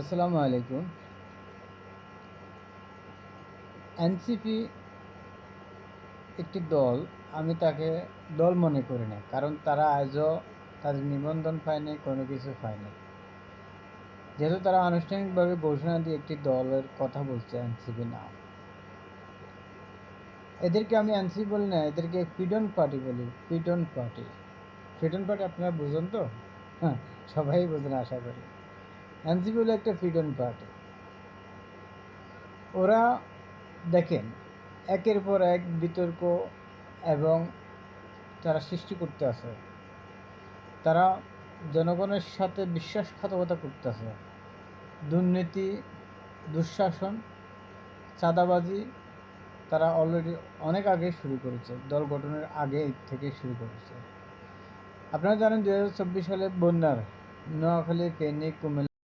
আসসালামু আলাইকুম। এনসিপি একটি দল, আমি তাকে দল মনে করি না, কারণ তারা আজও তাদের নিবন্ধন পায়নি, কোনো কিছু পায়নি। যেহেতু তারা আনুষ্ঠানিকভাবে ঘোষণা দিয়ে একটি দলের কথা বলছে এনসিপি না এদেরকে আমি এনসিপি বলি না, এদেরকে ফ্রিডম পার্টি বলি ফ্রিডম পার্টি। ফ্রিডম পার্টি আপনারা বুঝুন তো? হ্যাঁ সবাই বোঝেন আশা করি। এনসিপি হলো একটা ফ্রিডম পার্টি ওরা দেখেন, একের পর এক বিতর্ক এবং তারা সৃষ্টি করতে আছে। তারা জনগণের সাথে বিশ্বাসঘাতকতা করতেছে দুর্নীতি, দুঃশাসন, চাঁদাবাজি তারা অলরেডি অনেক আগে শুরু করেছে। দল গঠনের আগে থেকে শুরু করেছে। আপনারা জানেন দু হাজার চব্বিশ সালে বন্যার, নোয়াখালী, ফেনী, কুমিল্লা